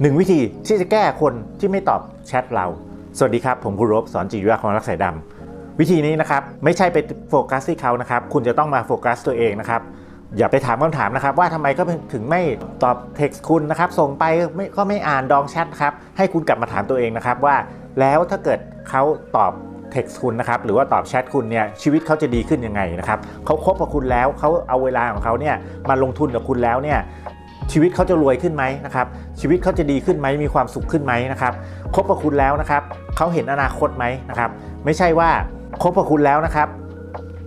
หนึ่งวิธีที่จะแก้คนที่ไม่ตอบแชทเรา สวัสดีครับ ผมครูรบสอนจิตวิทยาของรักสายดำวิธีนี้นะครับ ไม่ใช่ไปโฟกัสที่เขานะครับ คุณจะต้องมาโฟกัสตัวเองนะครับ อย่าไปถามคำถามนะครับ ว่าทำไมก็ถึงไม่ตอบเท็กซ์คุณนะครับ ส่งไปไม่ก็ไม่อ่านดองแชทครับ ให้คุณกลับมาถามตัวเองนะครับว่า แล้วถ้าเกิดเขาตอบเท็กซ์คุณนะครับ หรือว่าตอบแชทคุณเนี่ยชีวิตเขาจะดีขึ้นยังไงนะครับเขาคบกับคุณแล้วเขาเอาเวลาของเขาเนี่ยมาลงทุนกับคุณแล้วเนี่ย ชีวิตเขาจะรวยขึ้นไหมนะครับ ชีวิตเขาจะดีขึ้นไหมมีความสุขขึ้นไหมนะครับคบกับคุณแล้วนะครับเขาเห็นอนาคตไหมนะครับ ไม่ใช่ว่าคบกับคุณแล้วนะครับ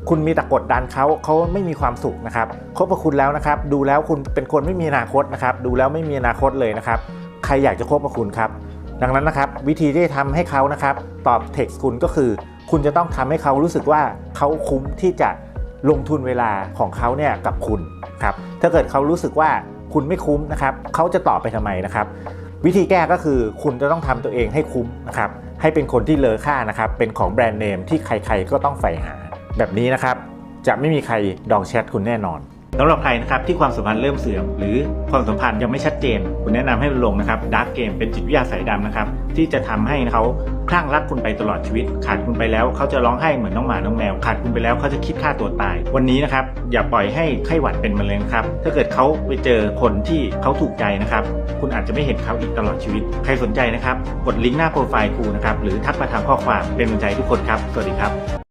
คุณมีแต่กดดันเขาเขาไม่มีความสุขนะครับคบกับคุณแล้วนะครับ ดูแล้วคุณเป็นคนไม่มีอนาคตนะครับ ดูแล้วไม่มีอนาคตเลยนะครับ ใครอยากจะคบกับคุณครับ ดังนั้นนะครับ วิธีที่จะทำให้เขานะครับ ตอบเท็กซ์คุณก็คือ คุณจะต้องทำให้เขารู้สึกว่าเขาคุ้มที่จะลงทุนเวลาของเขาเนี่ยกับคุณครับถ้าเกิดเขารู้สึกว่า คุณไม่คุ้มนะครับเขาจะตอบไปทำไมนะครับ วิธีแก้ก็คือคุณจะต้องทำตัวเองให้คุ้มนะครับให้เป็นคนที่เลอค่านะครับเป็นของแบรนด์เนมที่ใครๆก็ต้องใฝ่หา แบบนี้นะครับจะไม่มีใครดองแชทคุณแน่นอน สำหรับใครนะครับที่ความสัมพันธ์เริ่มเสื่อม หรือความสัมพันธ์ยังไม่ชัดเจนคุณแนะนำให้ลงนะครับดาร์กเกมเป็นจิตวิทยาสายดำนะครับที่จะทำให้เขาคลั่งรักคุณไปตลอดชีวิต ขาดคุณไปแล้วเขาจะร้องไห้เหมือนน้องหมาน้องแมว ขาดคุณไปแล้วเขาจะคิดฆ่าตัวตาย วันนี้นะครับอย่าปล่อยให้ไข้หวัดเป็นมะเร็งครับถ้าเกิดเขาไปเจอคนที่เขาถูกใจนะครับคุณอาจจะไม่เห็นเขาอีกตลอดชีวิต ใครสนใจนะครับกดลิงก์หน้าโปรไฟล์ครูนะครับหรือทักมาทางข้อความเป็นกำลังใจทุกคนครับสวัสดีครับ